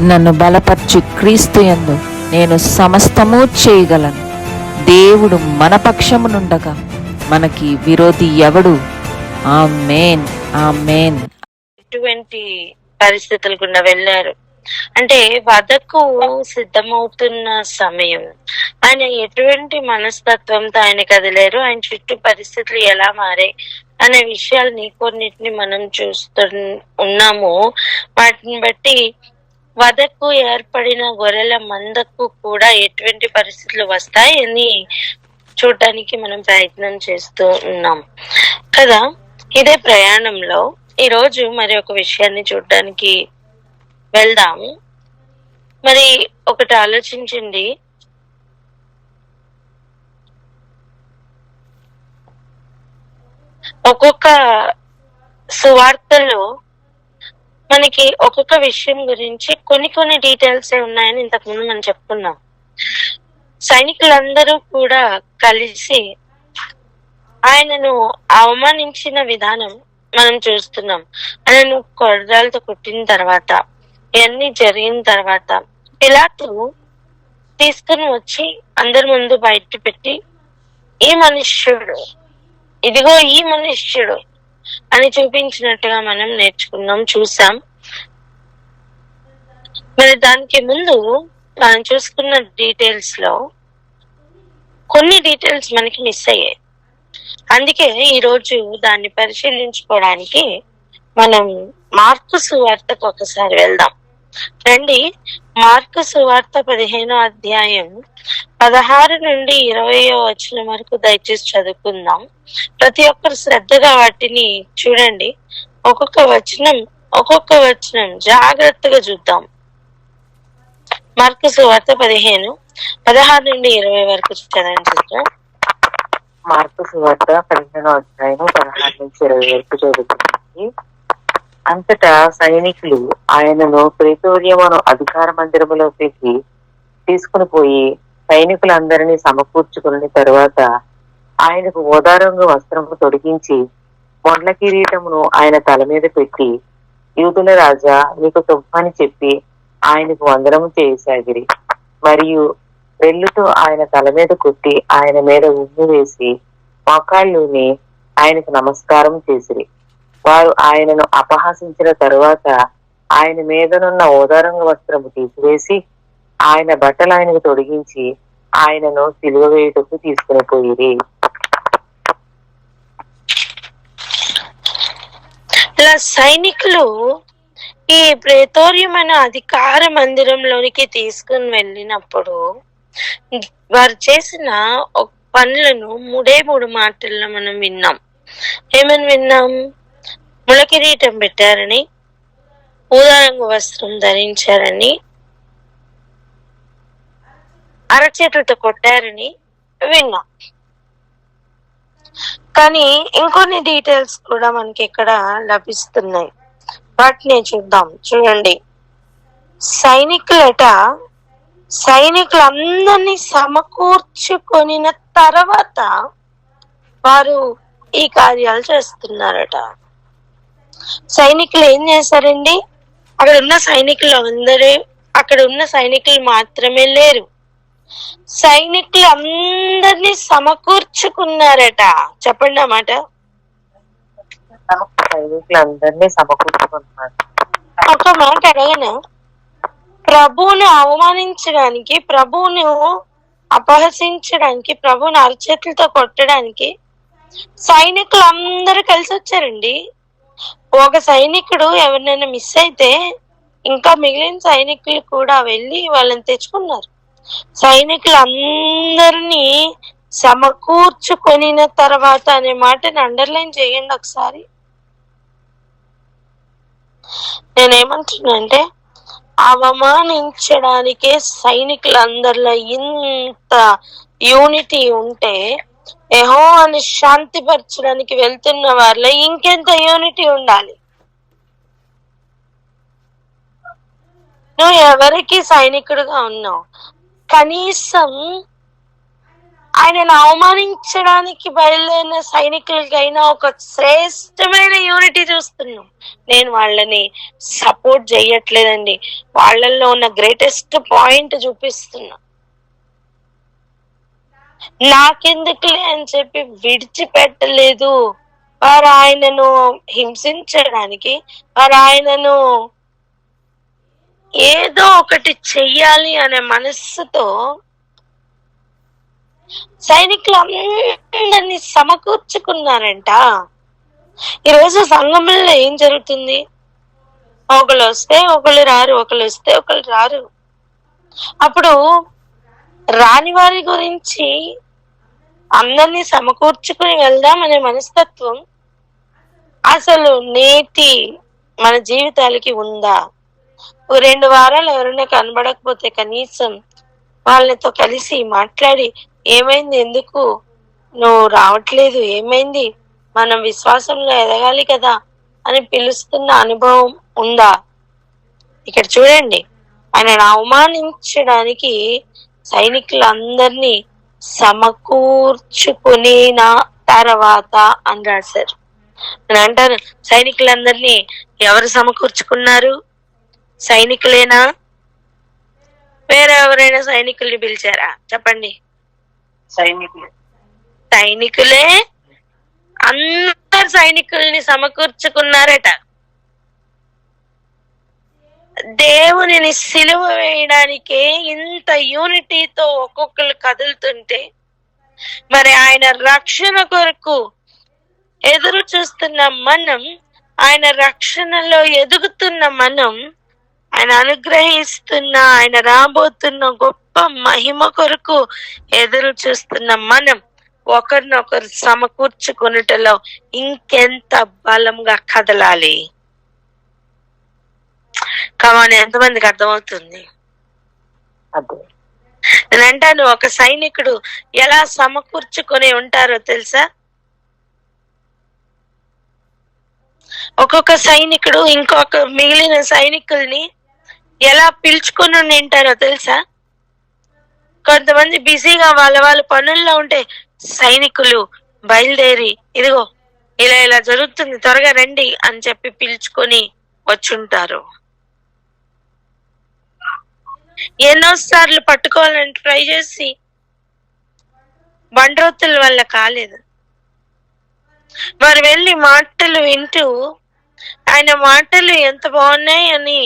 నన్ను బలపరచు క్రీస్తు ఎందు నేను సమస్తము చేయగలను. దేవుడు మన పక్షమునుండగా మనకి విరోధి ఎవడు? ఆ మేన్ ఆ మేన్ ఎటువంటి పరిస్థితులు గుండా వెళ్ళారు? అంటే వధకు సిద్ధమవుతున్న సమయం. ఆయన ఎటువంటి మనస్తత్వంతో ఆయన కదిలేరు? ఆయన చుట్టూ పరిస్థితులు ఎలా మారాయి? అనే విషయాలని కొన్నిటిని మనం చూస్తూ ఉన్నాము. వాటిని బట్టి వధకు ఏర్పడిన గొర్రెల మందకు కూడా ఎటువంటి పరిస్థితులు వస్తాయి అని చూడటానికి మనం ప్రయత్నం చేస్తూ ఉన్నాం. కదా? ఇదే ప్రయాణంలో ఈరోజు మరి ఒక విషయాన్ని చూడడానికి వెళ్దాము. మరి ఒకటి ఆలోచించండి. ఒక్కొక్క సువార్తలో మనకి ఒక్కొక్క విషయం గురించి కొన్ని కొన్ని డీటెయిల్స్ ఉన్నాయని ఇంతకుముందు మనం చెప్పుకున్నాం. సైనికులందరూ కూడా కలిసి ఆయనను అవమానించిన విధానం మనం చూస్తున్నాం. ఆయనను కొరడాలతో కొట్టిన తర్వాత ఇవన్నీ జరిగిన తర్వాత పిలాతు తీసుకుని వచ్చి అందరి ముందు బయట పెట్టి ఈ మనుష్యుడు ఇదిగో ఈ మనుష్యుడు అని చూపించినట్టుగా మనం నేర్చుకున్నాం చూసాం. మరి దానికి ముందు మనం చూసుకున్న డీటెయిల్స్లో కొన్ని డీటెయిల్స్ మనకి మిస్ అయ్యాయి. అందుకే ఈ రోజు దాన్ని పరిశీలించుకోవడానికి మనం మార్కు సువార్తకు ఒకసారి వెళ్దాం. రండి. మార్కు సువార్త పదిహేనో అధ్యాయం పదహారు నుండి ఇరవయో వచనం వరకు దయచేసి చదువుకుందాం. ప్రతి ఒక్కరు శ్రద్ధగా వాటిని చూడండి. ఒక్కొక్క వచనం ఒక్కొక్క వచనం జాగ్రత్తగా చూద్దాం. మార్కు సువార్త పదిహేను పదహారు నుండి ఇరవై వరకు చదవండి సిస్టర్ సువార్త పదిహేనో అధ్యాయం పదహారు నుంచి ఇరవై వరకు జరుగుతుంది అంతటా సైనికులు ఆయనను ప్రేతోర్యమును అధికార మందిరములోకి తీసుకుని పోయి సైనికులందరినీ సమకూర్చుకుని తరువాత ఆయనకు ఓదారంగు వస్త్రము తొడిగించి మొండ్ల కిరీటమును ఆయన తల మీద పెట్టి యూదుల రాజా నీకు శుభాన్ని చెప్పి ఆయనకు వందనము చేయసాగిరి మరియు వెల్లుతో ఆయన తల మీద కొట్టి ఆయన మీద ఉమ్ము వేసి మోకాళ్ళుని ఆయనకు నమస్కారం చేసిరి. వారు ఆయనను అపహసించిన తరువాత ఆయన మీదనున్న ఓదారంగ వస్త్రము తీసివేసి ఆయన బట్టలు ఆయనకు తొడిగించి ఆయనను సిలువ వేయుటకు తీసుకుని పోయిరి. ఇలా సైనికులు ఈ ప్రేతోర్యమైన అధికార మందిరంలోనికి తీసుకుని వెళ్ళినప్పుడు వారు చేసిన పనులను మూడే మూడు మాటల్లో మనం విన్నాం. ఏమని విన్నాం? ములకిరీటం పెట్టారని ఊదారంగు వస్త్రం ధరించారని అరచేతులతో కొట్టారని విన్నాం. కానీ ఇంకొన్ని డీటెయిల్స్ కూడా మనకి ఇక్కడ లభిస్తున్నాయి. వాటిని చూద్దాం. చూడండి. సైనికులట సైనికులందరినీ సమకూర్చుకొనిన తర్వాత వారు ఈ కార్యాలు చేస్తున్నారట. సైనికులు ఏం చేశారండి అక్కడ ఉన్న సైనికులు అందరూ అక్కడ ఉన్న సైనికులు మాత్రమే లేరు. సైనికులు అందరినీ సమకూర్చుకున్నారట. చెప్పండి అన్నమాట సైనికులందరినీ సమకూర్చుకున్నారు. ఒక మాట అడగను? ప్రభువును అవమానించడానికి ప్రభువును అపహసించడానికి ప్రభువుని అరచేతులతో కొట్టడానికి సైనికులు అందరూ కలిసి వచ్చారండి ఒక సైనికుడు ఎవరినైనా మిస్ అయితే ఇంకా మిగిలిన సైనికులు కూడా వెళ్ళి వాళ్ళని తెచ్చుకున్నారు. సైనికులు అందరినీ సమకూర్చుకొనిన తర్వాత అనే మాటని అండర్లైన్ చేయండి ఒకసారి. నేనేమంటున్నానంటే అవమానించడానికే సైనికులందరిలో ఇంత యూనిటీ ఉంటే ఏహో అని శాంతిపరచడానికి వెళ్తున్న వారిలో ఇంకెంత యూనిటీ ఉండాలి? నువ్వు ఎవరికి సైనికుడుగా ఉన్నావు? కనీసం ఆయనను అవమానించడానికి బయలుదేరిన సైనికులకైనా ఒక శ్రేష్టమైన యూనిటీ చూస్తున్నాం. నేను వాళ్ళని సపోర్ట్ చేయట్లేదండి. వాళ్ళల్లో ఉన్న గ్రేటెస్ట్ పాయింట్ చూపిస్తున్నా. నాకెందుకులే అని చెప్పి విడిచిపెట్టలేదు. వారు ఆయనను హింసించడానికి వారు ఆయనను ఏదో ఒకటి చెయ్యాలి అనే మనస్సుతో సైనికులు అందరినీ సమకూర్చుకున్నారంట. ఈరోజు సంఘంలో ఏం జరుగుతుంది? ఒకళ్ళు వస్తే ఒకళ్ళు రారు ఒకళ్ళు వస్తే ఒకళ్ళు రారు. అప్పుడు రాని వారి గురించి అందరినీ సమకూర్చుకుని వెళ్దాం అనే మనస్తత్వం అసలు నేటి మన జీవితాలకి ఉందా? ఓ రెండు వారాలు ఎవరైనా కనబడకపోతే కనీసం వాళ్ళతో కలిసి మాట్లాడి ఏమైంది? ఎందుకు? నువ్వు రావట్లేదు. ఏమైంది? మనం విశ్వాసంలో ఎదగాలి కదా అని పిలుస్తున్న అనుభవం ఉందా? ఇక్కడ చూడండి. ఆయనను అవమానించడానికి సైనికులందరినీ సమకూర్చుకుని తర్వాత అని రాశారు నేను అంటాను సైనికులందరినీ ఎవరు సమకూర్చుకున్నారు? సైనికులేనా? వేరే ఎవరైనా సైనికుల్ని పిలిచారా? చెప్పండి. సైనికులు. సైనికులే? అందరు సైనికుల్ని సమకూర్చుకున్నారట. దేవునిని సిలువ వేయడానికే ఇంత యూనిటీతో ఒక్కొక్కరు కదులుతుంటే మరి ఆయన రక్షణ కొరకు ఎదురు చూస్తున్న మనం ఆయన రక్షణలో ఎదుగుతున్న మనం ఆయన అనుగ్రహిస్తున్న ఆయన రాబోతున్న గొప్ప మహిమ కొరకు ఎదురు చూస్తున్న మనం ఒకరినొకరు సమకూర్చుకున్నటలో ఇంకెంత బలంగా కదలాలి. కమాని ఎంతమందికి అర్థమవుతుంది? నేను అంటాను ఒక సైనికుడు ఎలా సమకూర్చుకొని ఉంటారో తెలుసా? ఒక్కొక్క సైనికుడు ఇంకొక మిగిలిన సైనికుల్ని ఎలా పిలుచుకొని ఉంటారో తెలుసా? కొంతమంది బిజీగా వాళ్ళ వాళ్ళ పనుల్లో ఉంటే సైనికులు బయలుదేరి ఇదిగో ఇలా ఇలా జరుగుతుంది త్వరగా రండి అని చెప్పి పిలుచుకొని వచ్చుంటారు. ఎన్నో సార్లు పట్టుకోవాలని ట్రై చేసి బండ్రోతుల వల్ల కాలేదు. వారు వెళ్ళి మాటలు వింటూ ఆయన మాటలు ఎంత బాగున్నాయి అని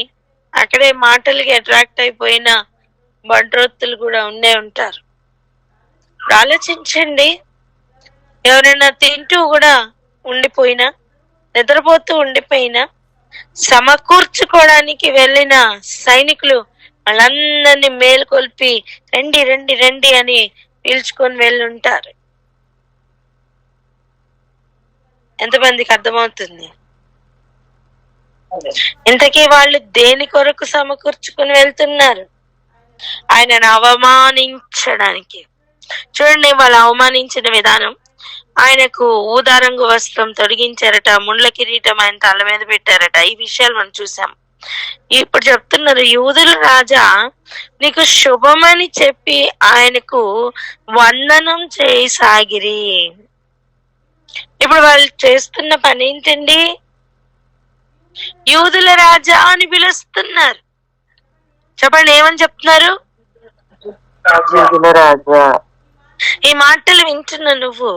అక్కడే మాటలకి అట్రాక్ట్ అయిపోయిన బండ్రోత్తులు కూడా ఉండే ఉంటారు. ఆలోచించండి. ఎవరైనా తింటూ కూడా ఉండిపోయినా నిద్రపోతూ ఉండిపోయినా సమకూర్చుకోవడానికి వెళ్ళిన సైనికులు వాళ్ళందరినీ మేల్కొల్పి రండి రండి రండి అని పిలుచుకొని వెళ్ళుంటారు. ఎంతమందికి అర్థమవుతుంది? ఇంతకీ వాళ్ళు దేని కొరకు సమకూర్చుకుని వెళ్తున్నారు? ఆయనను అవమానించడానికి. చూడండి వాళ్ళు అవమానించిన విధానం. ఆయనకు ఊదారంగు వస్త్రం తొడిగించారట ముండ్ల కిరీటం ఆయన తల మీద పెట్టారట. ఈ విషయాలు మనం చూసాం. ఇప్పుడు చెప్తున్నారు యూదుల రాజా నీకు శుభమని చెప్పి ఆయనకు వందనం చేయసాగిరి. ఇప్పుడు వాళ్ళు చేస్తున్న పని ఏంటండి? యూదుల రాజా అని పిలుస్తున్నారు. చెప్పండి ఏమని చెప్తున్నారు? ఈ మాటలు వింటున్న నువ్వు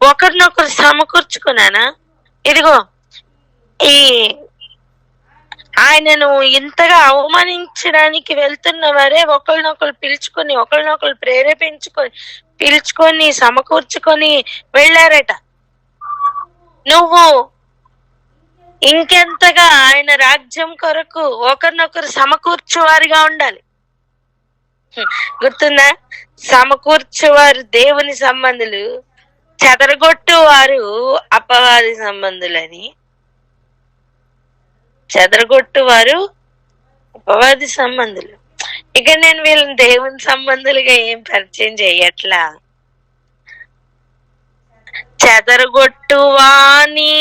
ఒకరినొకరు సమకూర్చుకున్నానా? ఇదిగో ఈ ఆయనను ఇంతగా అవమానించడానికి వెళ్తున్న వారే ఒకరినొకరు పిలుచుకొని ఒకరినొకరు ప్రేరేపించుకొని పిలుచుకొని సమకూర్చుకొని వెళ్ళారట. నువ్వు ఇంకెంతగా ఆయన రాజ్యం కొరకు ఒకరినొకరు సమకూర్చువారిగా ఉండాలి. గుర్తుందా? సమకూర్చువారు దేవుని సంబంధులు చెదరగొట్టువారు అపవాది సంబంధులని చెదరగొట్టు వారు ఉపవాది సంబంధులు. ఇక నేను వీళ్ళని దేవుని సంబంధులుగా ఏం పరిచయం చేయట్లా? చెదరగొట్టు వాని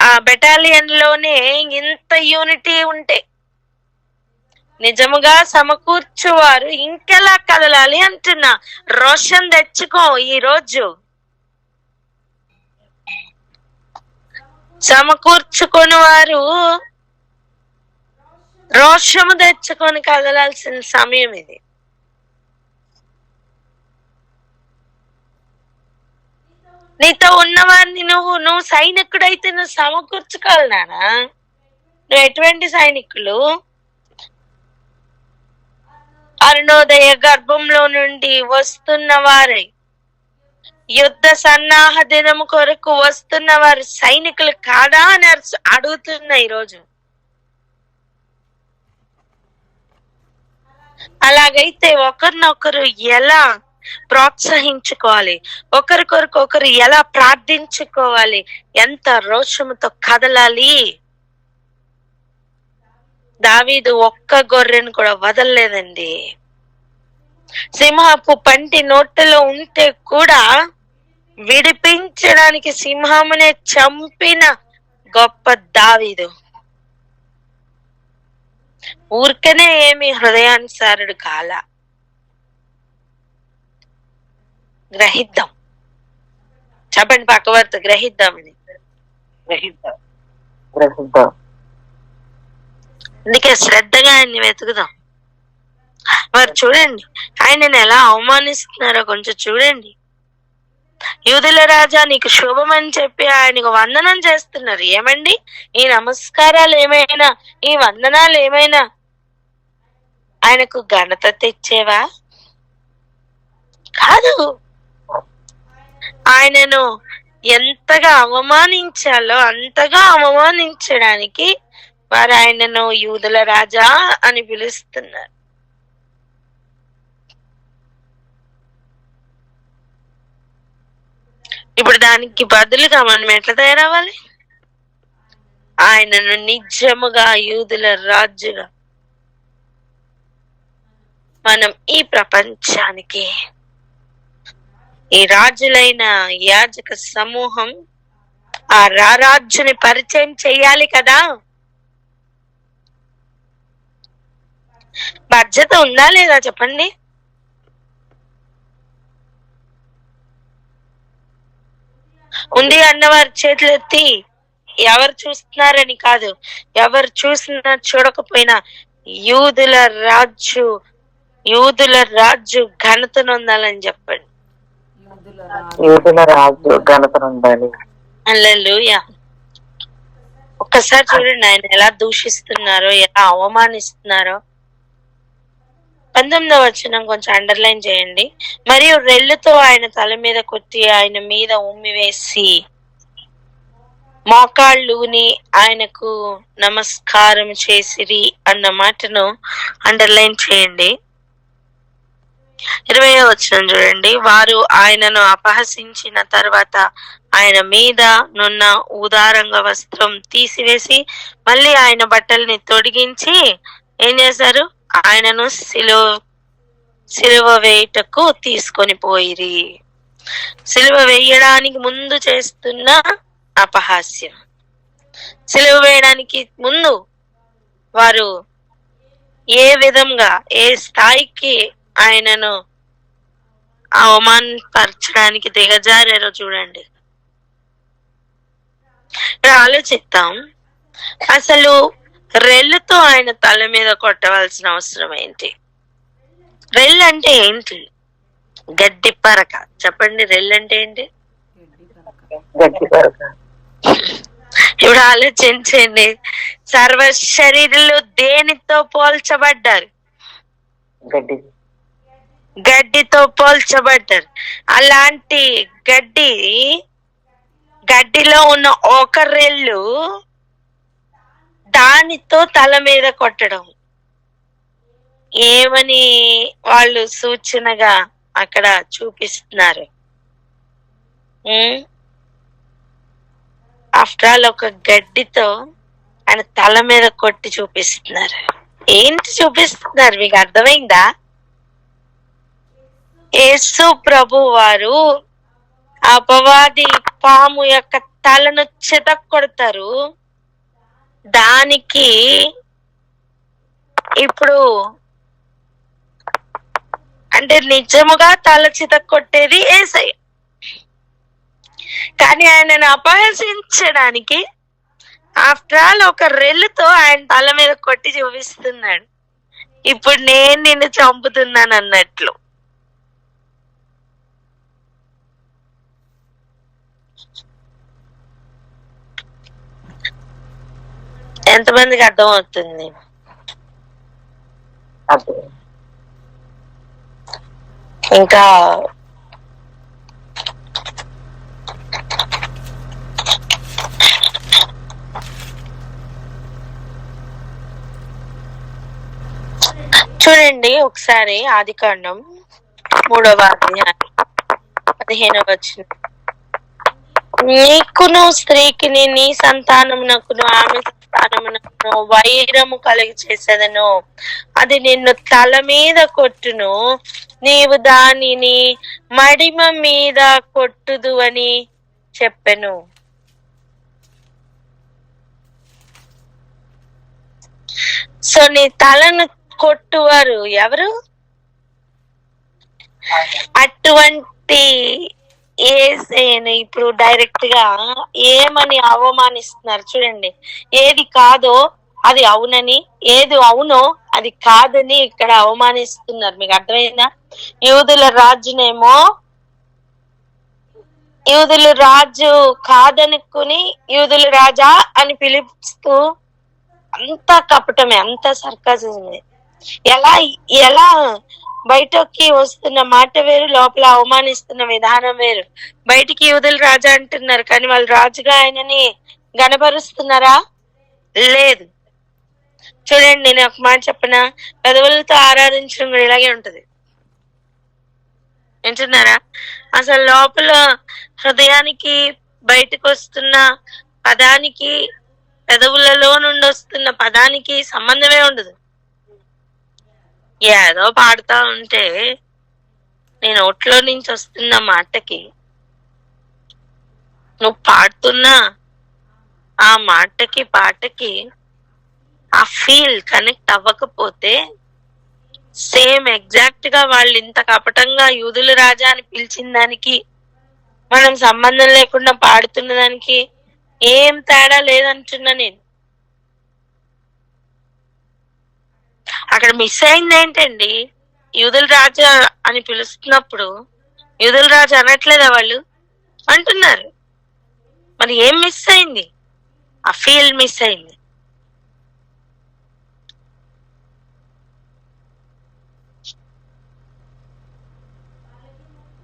ఆ బెటాలియన్లోనే ఇంత యూనిటీ ఉంటే నిజముగా సమకూర్చువారు ఇంకెలా కదలాలి అంటున్నా? రోషన్ తెచ్చుకో ఈ రోజు సమకూర్చుకుని వారు రోషము తెచ్చుకొని కదలాల్సిన సమయం ఇది. నీతో ఉన్నవారిని నువ్వు నువ్వు సైనికుడైతే నువ్వు సమకూర్చుకోవాలి నానా? నువ్వు ఎటువంటి సైనికులు? అరుణోదయ గర్భంలో నుండి వస్తున్న వారై. యుద్ధ సన్నాహ దినము కొరకు వస్తున్న వారు సైనికులు కాదా అని అడుగుతున్న ఈరోజు. అలాగైతే ఒకరినొకరు ఎలా ప్రోత్సహించుకోవాలి? ఒకరికొరకు ఒకరు ఎలా ప్రార్థించుకోవాలి? ఎంత రోషముతో కదలాలి? దావీదు ఒక్క గొర్రెను కూడా వదలలేదండి. సింహపు పంటి నోట్లో ఉంటే కూడా విడిపించడానికి సింహమునే చంపిన గొప్ప దావీదు. ఊరికనే ఏమి హృదయానుసారుడు కాల. గ్రహిద్దాం. చెప్పండి పక్కవర్త గ్రహిద్దామని గ్రహిద్దాం. గ్రహిద్దాం. అందుకే శ్రద్ధగా ఆయన్ని వెతుకుదాం. మరి చూడండి ఆయనను ఎలా అవమానిస్తున్నారో కొంచెం చూడండి. యూదుల రాజా నీకు శుభమని చెప్పి ఆయనకు వందనం చేస్తున్నారు. ఏమండి? ఈ నమస్కారాలు ఏమైనా ఈ వందనాలు ఏమైనా ఆయనకు ఘనత తెచ్చేవా? కాదు. ఆయనను ఎంతగా అవమానించాలో అంతగా అవమానించడానికి వారు ఆయనను యూదుల రాజా అని పిలుస్తున్నారు. ఇప్పుడు దానికి బదులుగా మనం ఎట్లా తయారవ్వాలి? ఆయనను నిజముగా యూదుల రాజుగా. మనం ఈ ప్రపంచానికి ఈ రాజులైన యాజక సమూహం ఆ రారాజుని పరిచయం చేయాలి కదా? బాధ్యత ఉందా లేదా చెప్పండి? ఉంది అన్నవారి చేతులు ఎత్తి ఎవరు చూస్తున్నారని కాదు ఎవరు చూసినా చూడకపోయినా యూదుల రాజు యూదుల రాజు ఘనత నొందాలని చెప్పండి. యూదుల రాజు అల్లెలుయా. ఒక్కసారి చూడండి ఆయన ఎలా దూషిస్తున్నారో ఎలా అవమానిస్తున్నారో. పంతొమ్మిదవ వచనం కొంచెం అండర్లైన్ చేయండి. మరియు రెల్లుతో ఆయన తల మీద కొట్టి ఆయన మీద ఉమ్మి వేసి మోకాళ్ళుని ఆయనకు నమస్కారం చేసిరి అన్న మాటను అండర్లైన్ చేయండి. ఇరవై వచనం చూడండి. వారు ఆయనను అపహసించిన తర్వాత ఆయన మీద నున్న ఉదారంగ వస్త్రం తీసివేసి మళ్ళీ ఆయన బట్టల్ని తొడిగించి ఏం చేశారు? ఆయనను సిలువ సిలువ వేయుటకు తీసుకొని పోయిరి. సిలువ వేయడానికి ముందు చేస్తున్న అపహాస్యం. సిలువ వేయడానికి ముందు వారు ఏ విధంగా ఏ స్థాయికి ఆయనను అవమానపరచడానికి దిగజారారో చూడండి. ఇక్కడ ఆలోచిద్దాం. అసలు రెల్లుతో ఆయన తల మీద కొట్టవలసిన అవసరం ఏంటి? రెల్లు అంటే ఏంటి? గడ్డి పరక. చెప్పండి రెల్లు అంటే ఏంటి? పరక. ఇప్పుడు ఆలోచించండి. సర్వ శరీరులు దేనితో పోల్చబడ్డారు? గడ్డి. గడ్డితో పోల్చబడ్డారు. అలాంటి గడ్డి గడ్డిలో ఉన్న ఒక రెల్లు దానితో తల మీద కొట్టడం. ఏమని వాళ్ళు సూచనగా అక్కడ చూపిస్తున్నారు? ఆఫ్టర్ ఆల్ ఒక గడ్డితో ఆయన తల మీద కొట్టి చూపిస్తున్నారు. ఏంటి చూపిస్తున్నారు? మీకు అర్థమైందా? యేసు ప్రభు వారు అపవాది పాము యొక్క తలను చితక్ కొడతారు దానికి ఇప్పుడు అంటే నిజముగా తలచిత కొట్టేది ఏసై. కానీ ఆయనను అపహసించడానికి ఆఫ్టర్ ఆల్ ఒక రెల్లుతో ఆయన తల మీద కొట్టి చూపిస్తున్నాడు. ఇప్పుడు నేను నిన్ను చంపుతున్నాను అన్నట్లు. ఎంతమందికి అర్థం అవుతుంది? ఇంకా చూడండి ఒకసారి ఆది కాండం మూడవ అధ్యాయం పదిహేనవ వచ్చిన నీకును స్త్రీకి నీ సంతానమునకును ఆమె సంతానమునకును వైరము కలిగి చేసేదను అది నిన్ను తల మీద కొట్టును. నీవు దానిని మడిమ మీద కొట్టుదు అని చెప్పెను. సో నీ తలను కొట్టువారు ఎవరు? అటువంటి ఏసేను ఇప్పుడు డైరెక్ట్గా ఏమని అవమానిస్తున్నారు చూడండి. ఏది కాదో అది అవునని ఏది అవునో అది కాదని ఇక్కడ అవమానిస్తున్నారు. మీకు అర్థమైందా? యూదుల రాజునేమో యూదులు రాజు కాదనుకుని యూదుల రాజా అని పిలుస్తూ అంత కపటమే అంత సర్కాజమే ఎలా ఎలా బయటకి వస్తున్న మాట వేరు లోపల అవమానిస్తున్న విధానం వేరు. బయటికి యూదులు రాజా అంటున్నారు కానీ వాళ్ళు రాజుగా ఆయనని గనపరుస్తున్నారా లేదు. చూడండి నేను ఒక మాట చెప్పిన? పెదవులతో ఆరాధించడం కూడా ఇలాగే ఉంటది. వింటున్నారా? అసలు లోపల హృదయానికి బయటకు వస్తున్న పదానికి పెదవులలో నుండి వస్తున్న పదానికి సంబంధమే ఉండదు. ఏదో పాడుతా ఉంటే నేను ఒట్లో నుంచి వస్తున్న మాటకి నువ్వు పాడుతున్నా ఆ మాటకి పాటకి ఆ ఫీల్ కనెక్ట్ అవ్వకపోతే సేమ్ ఎగ్జాక్ట్గా వాళ్ళు ఇంత కపటంగా యూదుల రాజా అని పిలిచిన దానికి మనం సంబంధం లేకుండా పాడుతున్న దానికి ఏం తేడా లేదంటున్నా నేను. అక్కడ మిస్ అయింది ఏంటండి యూదుల రాజా అని పిలుస్తున్నప్పుడు యూదుల రాజు అనట్లేదా వాళ్ళు? అంటున్నారు. మరి ఏం మిస్ అయింది? ఆ ఫీల్ మిస్ అయింది.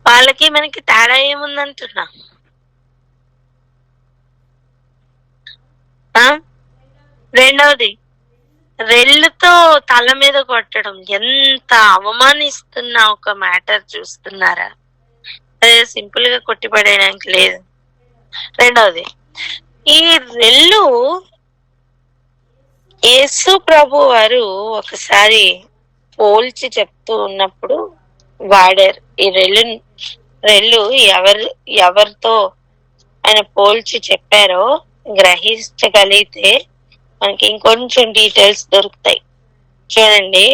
వాళ్ళకి మనకి తేడా ఏముందంటున్నా? ఆ? రెండవది రెల్లుతో తల మీద కొట్టడం. ఎంత అవమానిస్తున్న ఒక మ్యాటర్ చూస్తున్నారా? అదే సింపుల్గా కొట్టిపడేయడానికి లేదు. రెండవది ఈ రెల్లు యేసు ప్రభు వారు ఒకసారి పోల్చి చెప్తూ ఉన్నప్పుడు వాడారు. ఈ రెల్లు రెల్లు ఎవరు ఎవరితో ఆయన పోల్చి చెప్పారో గ్రహించగలిగితే మనకి ఇంకొంచెం డీటెయిల్స్ దొరుకుతాయి. చూడండి.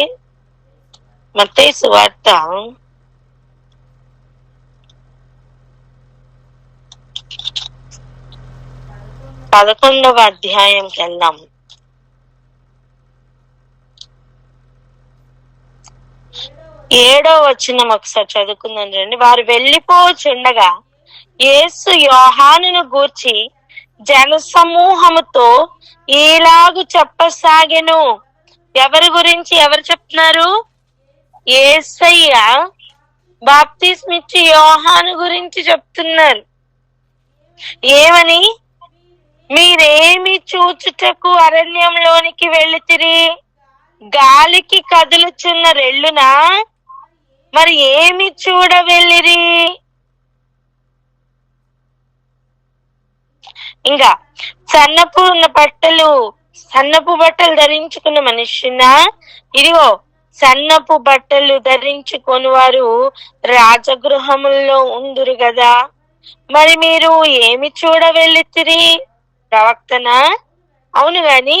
మత్తయి సువార్త పదకొండవ అధ్యాయంకి వెళ్దాం ఏడో వచ్చిన ఒకసారి చదువుకుందాం రండి వారు వెళ్ళిపోచుండగా యేసు యోహానును గూర్చి జన సమూహముతో ఇలాగు చెప్పసాగెను. ఎవరి గురించి ఎవరు చెప్తున్నారు? ఏసయ్య బాప్తిస్మిచ్చి యోహాను గురించి చెప్తున్నారు. ఏమని? మీరేమి చూచుటకు అరణ్యంలోనికి వెళ్ళితిరి? గాలికి కదులుచున్న రెళ్ళున మరి ఏమి చూడ వెళ్ళిరి ఇంకా సన్నపు ఉన్న బట్టలు సన్నపు బట్టలు ధరించుకున్న మనుషునా ఇదిగో సన్నపు బట్టలు ధరించుకొని వారు రాజగృహముల్లో ఉందురు కదా మరి మీరు ఏమి చూడ వెళ్ళితిరి ప్రవక్తనా? అవును గాని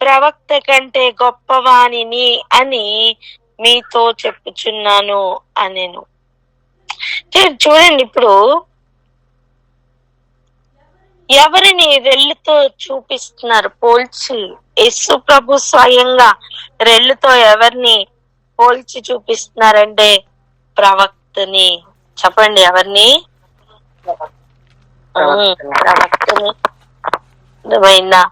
ప్రవక్త కంటే గొప్పవాణిని అని మీతో చెప్పుచున్నాను అనేను. చూడండి ఇప్పుడు ఎవరిని రెల్లుతో చూపిస్తున్నారు పోల్చి? యేసు ప్రభు స్వయంగా రెల్లుతో ఎవరిని పోల్చి చూపిస్తున్నారంటే ప్రవక్తని? చెప్పండి ఎవరిని? ప్రవక్తని. అర్థమైందా?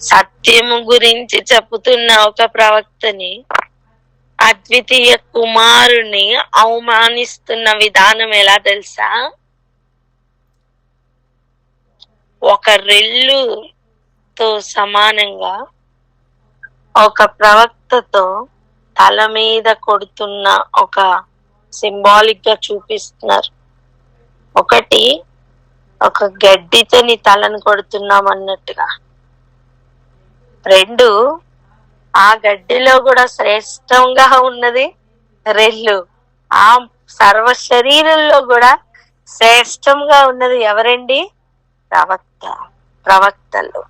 సత్యము గురించి చెప్పుతున్న ఒక ప్రవక్తని అద్వితీయ కుమారుని అవమానిస్తున్న విధానం ఎలా తెలుసా? ఒక రెల్లుతో సమానంగా ఒక ప్రవక్తతో తల మీద కొడుతున్న ఒక సింబాలిక్గా చూపిస్తున్నారు. ఒకటి ఒక గడ్డితో నీ తలను కొడుతున్నాం అన్నట్టుగా. రెండు ఆ గడ్డిలో కూడా శ్రేష్టంగా ఉన్నది రెల్లు. ఆ సర్వ శరీరంలో కూడా శ్రేష్టంగా ఉన్నది ఎవరండి? ప్రవక్త ప్రవక్తలు.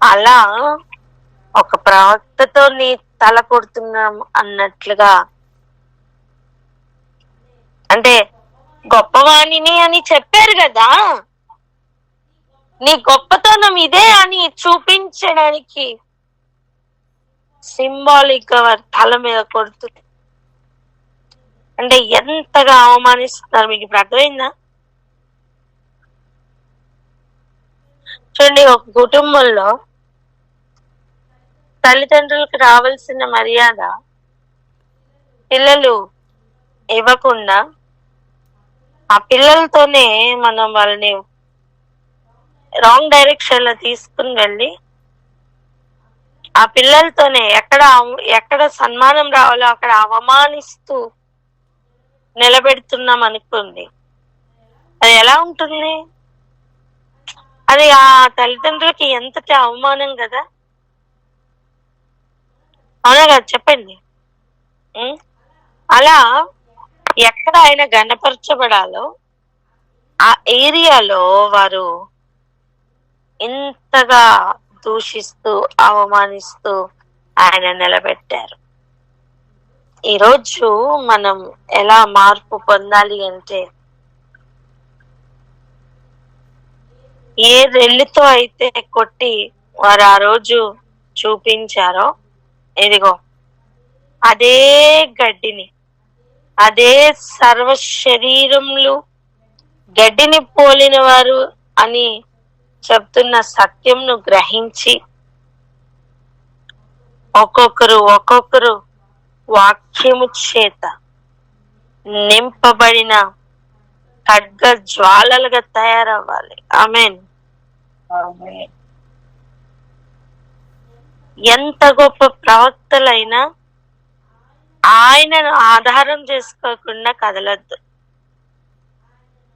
అలా ఒక ప్రవక్తతో నీ తల కొడుతున్నాం అన్నట్లుగా అంటే గొప్పవాణిని అని చెప్పారు కదా? నీ గొప్పతనం ఇదే అని చూపించడానికి సింబాలిక్గా వారి తల మీద కొడుతుంది అంటే ఎంతగా అవమానిస్తున్నారు? మీకు ఇప్పుడు అర్థమైందా? చూడండి ఒక కుటుంబంలో తల్లిదండ్రులకు రావాల్సిన మర్యాద పిల్లలు ఇవ్వకుండా ఆ పిల్లలతోనే మనం వాళ్ళని రాంగ్ డైరెక్షన్లో తీసుకుని వెళ్ళి ఆ పిల్లలతోనే ఎక్కడ ఎక్కడ సన్మానం రావాలో అక్కడ అవమానిస్తూ నిలబెడుతున్నాం అనుకోండి అది ఎలా ఉంటుంది? అది ఆ తల్లిదండ్రులకి ఎంతటి అవమానం కదా? అవునా కదా? చెప్పండి. అలా ఎక్కడ ఆయన గణపరచబడాలో ఆ ఏరియాలో వారు ఇంతగా దూషిస్తూ అవమానిస్తూ ఆయన నిలబెట్టారు. ఈరోజు మనం ఎలా మార్పు పొందాలి అంటే ఏ రెల్లుతో అయితే కొట్టి వారు ఆ రోజు చూపించారో ఇదిగో అదే గడ్డిని అదే సర్వ శరీరములు గడ్డిని పోలిన వారు అని చెప్తున్న సత్యంను గ్రహించి ఒక్కొక్కరు ఒక్కొక్కరు వాక్యము చేత నింపబడిన ఖడ్గ జ్వాలలుగా తయారవ్వాలి. ఆమెన్. ఎంత గొప్ప ప్రవక్తలైనా ఆయనను ఆధారం చేసుకోకుండా కదలద్దు.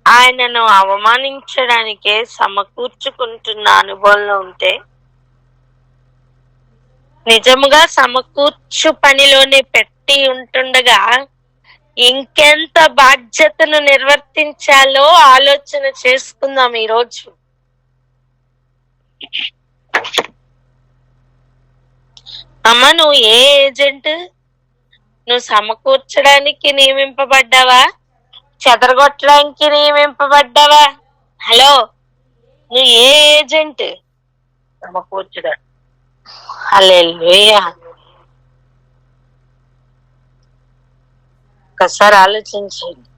ఆయనను అవమానించడానికే సమకూర్చుకుంటున్న అనుభవంలో ఉంటే నిజముగా సమకూర్చు పనిలోనే పెట్టి ఉంటుండగా ఇంకెంత బాధ్యతను నిర్వర్తించాలో ఆలోచన చేసుకుందాం ఈరోజు. అమ్మ నువ్వు ఏ ఏజెంట్ నువ్వు సమకూర్చడానికి నియమింపబడ్డావా? చెదరగొట్టడానికి నియమింపబడ్డావా? హలో నువ్వు ఏ ఏజెంట్ సమకూర్చడా. హల్లెలూయా. ఒకసారి ఆలోచించండి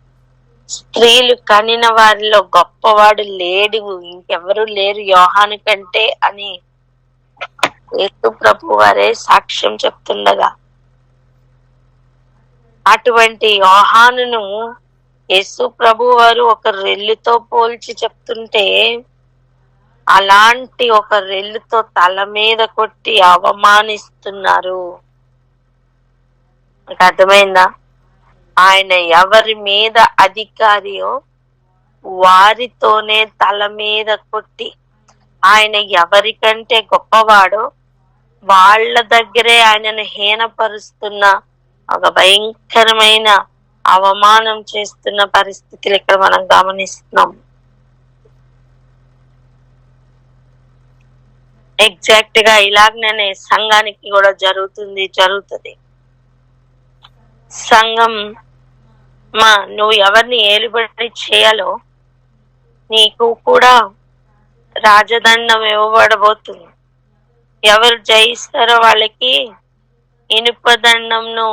స్త్రీలు కనిన వారిలో గొప్పవాడు లేడు ఇంకెవరు లేరు. యోహాను కంటే అని యేసు ప్రభు వారే సాక్ష్యం చెప్తుండగా అటువంటి యోహానును యేసు ప్రభు వారు ఒక రెల్లుతో పోల్చి చెప్తుంటే అలాంటి ఒక రెల్లుతో తల మీద కొట్టి అవమానిస్తున్నారు. అర్థమైందా? ఆయన ఎవరి మీద అధికారియో వారితోనే తల మీద కొట్టి ఆయన ఎవరికంటే గొప్పవాడో వాళ్ళ దగ్గరే ఆయనను హీనపరుస్తున్న ఒక భయంకరమైన అవమానం చేస్తున్న పరిస్థితులు ఇక్కడ మనం గమనిస్తున్నాం. ఎగ్జాక్ట్గా ఇలాగనే సంఘానికి కూడా జరుగుతుంది జరుగుతుంది. సంఘం మా నువ్వు ఎవరిని ఏలుబడి చేయాలో నీకు కూడా రాజదండం ఇవ్వబడబోతుంది. ఎవరు జయిస్తారో వాళ్ళకి ఇనుప దండంను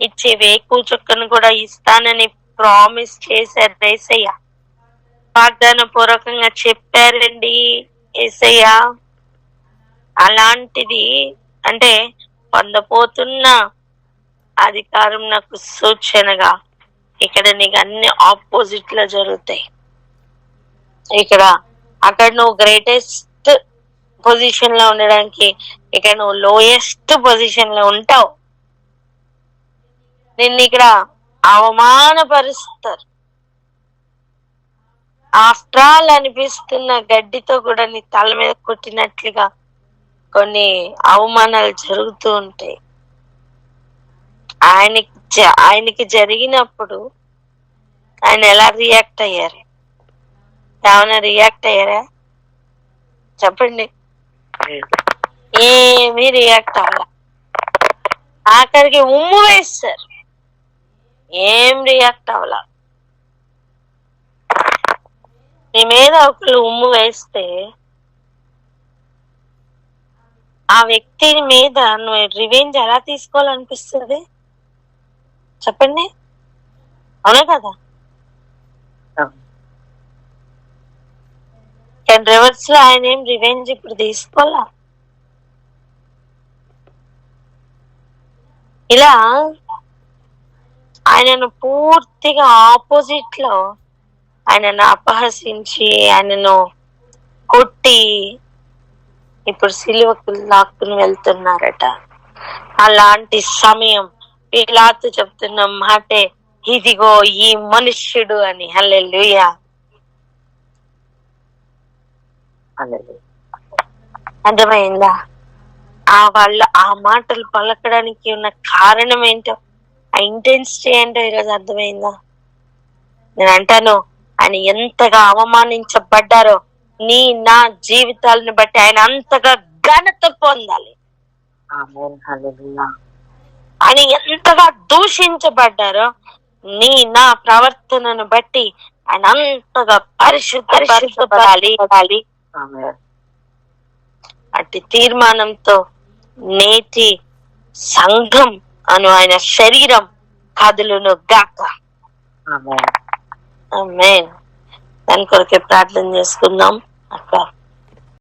ఇచ్చే వేకు చుక్కను కూడా ఇస్తానని ప్రామిస్ చేశారు రేసయ్య వాగ్దాన పూర్వకంగా చెప్పారండి ఏసయ్య. అలాంటిది అంటే పొందపోతున్న అధికారం నాకు సూచనగా ఇక్కడ నీకు అన్ని ఆపోజిట్లో జరుగుతాయి. ఇక్కడ అక్కడ నువ్వు గ్రేటెస్ట్ పొజిషన్లో ఉండడానికి ఇక్కడ నువ్వు లోయెస్ట్ పొజిషన్లో ఉంటావు. నిన్ను ఇక్కడ అవమానపరుస్తారు. ఆఫ్టర్ ఆల్ అనిపిస్తున్న గడ్డితో కూడా నీ తల మీద కొట్టినట్లుగా కొన్ని అవమానాలు జరుగుతూ ఉంటాయి. ఆయనకి ఆయనకి జరిగినప్పుడు ఆయన ఎలా రియాక్ట్ అయ్యారు? ఏమైనా రియాక్ట్ అయ్యారా? చెప్పండి. ఏమీ రియాక్ట్ అవ్వాల. ఆఖరికి ఉమ్ము వేస్తారు ఏం రియాక్ట్ అవ్వాల. నీ మీద ఒకళ్ళు ఉమ్ము వేస్తే ఆ వ్యక్తి మీద నువ్వు రివెంజ్ ఎలా తీసుకోవాలనిపిస్తుంది? చెప్పండి. అవునా కదా? కానీ రివర్స్లో ఆయన ఏం రివెంజ్ ఇప్పుడు తీసుకోవాలా? ఇలా ఆయనను పూర్తిగా ఆపోజిట్లో ఆయనను అపహసించి ఆయనను కొట్టి ఇప్పుడు సిలువకు లాక్కుని వెళ్తున్నారట. అలాంటి సమయం పిలాతు చెప్తున్న మాటే ఇదిగో ఈ మనుష్యుడు అని. హల్లెలూయా. అర్థమైందా? ఆ వాళ్ళ ఆ మాటలు పలకడానికి ఉన్న కారణం ఏంటో ఆ ఇంటెన్సిటీ ఏంటో ఈరోజు అర్థమైందా? నేను అంటాను ఆయన ఎంతగా అవమానించబడ్డారో నీ నా జీవితాలను బట్టి ఆయన అంతగా ఘనత పొందాలి. ఆయన ఎంతగా దూషించబడ్డారో నీ నా ప్రవర్తనను బట్టి ఆయన అంతగా పరిశుద్ధ పరిశుద్ధపడాలి. అట్టి తీర్మానంతో నేటి సంఘం అను ఆయన శరీరం కదులును గాక. దాని కొరకే ప్రార్థన చేసుకుందాం. అక్క.